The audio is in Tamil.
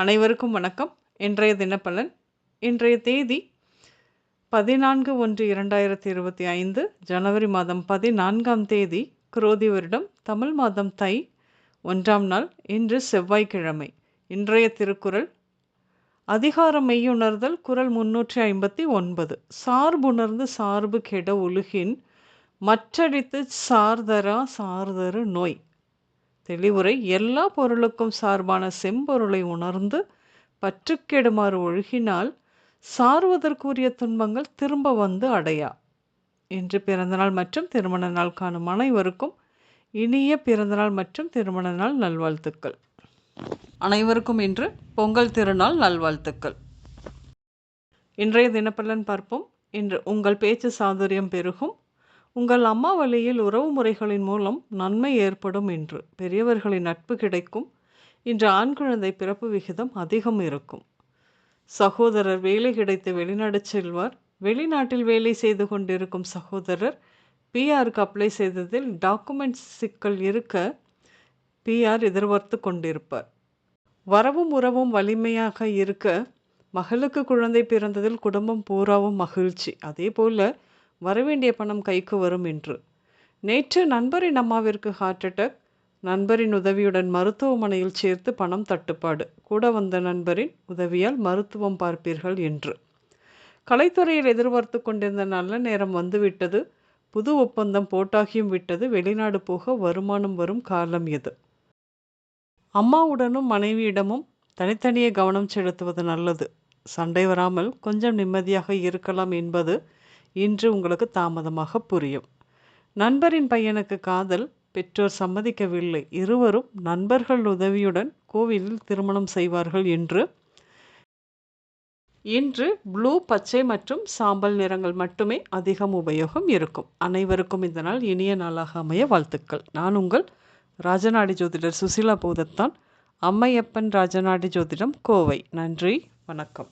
அனைவருக்கும் வணக்கம். இன்றைய தினப்பலன் இன்றைய தேதி பதினான்கு ஒன்று இரண்டாயிரத்தி இருபத்தி ஐந்து ஜனவரி மாதம் பதினான்காம் தேதி குரோதி வருடம் தமிழ் மாதம் தை ஒன்றாம் நாள் இன்று செவ்வாய்க்கிழமை. இன்றைய திருக்குறள் அதிகார மெய்யுணர்தல் குரல் முன்னூற்றி ஐம்பத்தி ஒன்பது. சார்புணர்ந்து சார்பு கெட ஒழுகின் மற்றடித்து சார்தரா சார்தரு நோய். தெளிவுரை எல்லா பொருளுக்கும் சார்பான செம்பொருளை உணர்ந்து பற்றுக்கெடுமாறு ஒழுகினால் சார்வதற்குரிய துன்பங்கள் திரும்ப வந்து அடையா. இன்று பிறந்தநாள் மற்றும் திருமண நாள் காணும் அனைவருக்கும் இனிய பிறந்தநாள் மற்றும் திருமண நாள் நல்வாழ்த்துக்கள். அனைவருக்கும் இன்று பொங்கல் திருநாள் நல்வாழ்த்துக்கள். இன்றைய தினப்பலன் பார்ப்போம். இன்று உங்கள் பேச்சு சாதுரியம் பெருகும். உங்கள் அம்மா வழியில் உறவு முறைகளின் மூலம் நன்மை ஏற்படும் என்று பெரியவர்களின் நட்பு கிடைக்கும். இன்று ஆண் குழந்தை பிறப்பு விகிதம் அதிகம் இருக்கும். சகோதரர் வேலை கிடைத்து வெளிநாடு செல்வார். வெளிநாட்டில் வேலை செய்து கொண்டிருக்கும் சகோதரர் பிஆருக்கு அப்ளை செய்ததில் டாக்குமெண்ட்ஸ் சிக்கல் இருக்க பிஆர் எதிர்பார்த்து கொண்டிருப்பார். வரவும் உறவும் வலிமையாக இருக்க மகளுக்கு குழந்தை பிறந்ததில் குடும்பம் பூராவும் மகிழ்ச்சி. அதே போல் வரவேண்டிய பணம் கைக்கு வரும் என்று. நேற்று நண்பரின் அம்மாவிற்கு ஹார்ட் அட்டாக் நண்பரின் உதவியுடன் மருத்துவமனையில் சேர்த்து பணம் தட்டுப்பாடு. கூட வந்த நண்பரின் உதவியால் மருத்துவம் பார்ப்பீர்கள் என்று. கலைத்துறையில் எதிர்பார்த்து கொண்டிருந்த நல்ல நேரம் வந்துவிட்டது. புது ஒப்பந்தம் போட்டாகியும் விட்டது. வெளிநாடு போக வருமானம் வரும் காலம் எது? அம்மாவுடனும் மனைவியிடமும் தனித்தனியே கவனம் செலுத்துவது நல்லது. சண்டை வராமல் கொஞ்சம் நிம்மதியாக இருக்கலாம் என்பது இன்று உங்களுக்கு தாமதமாக புரியும். நண்பரின் பையனுக்கு காதல் பெற்றோர் சம்மதிக்கவில்லை. இருவரும் நண்பர்கள் உதவியுடன் கோவிலில் திருமணம் செய்வார்கள் என்று. இன்று ப்ளூ பச்சை மற்றும் சாம்பல் நிறங்கள் மட்டுமே அதிகம் உபயோகம் இருக்கும். அனைவருக்கும் இந்த நாள் இனிய நாளாக அமைய வாழ்த்துக்கள். நான் உங்கள் ராஜநாடி ஜோதிடர் சுசிலா போதத்தான். அம்மையப்பன் ராஜநாடி ஜோதிடம் கோவை. நன்றி வணக்கம்.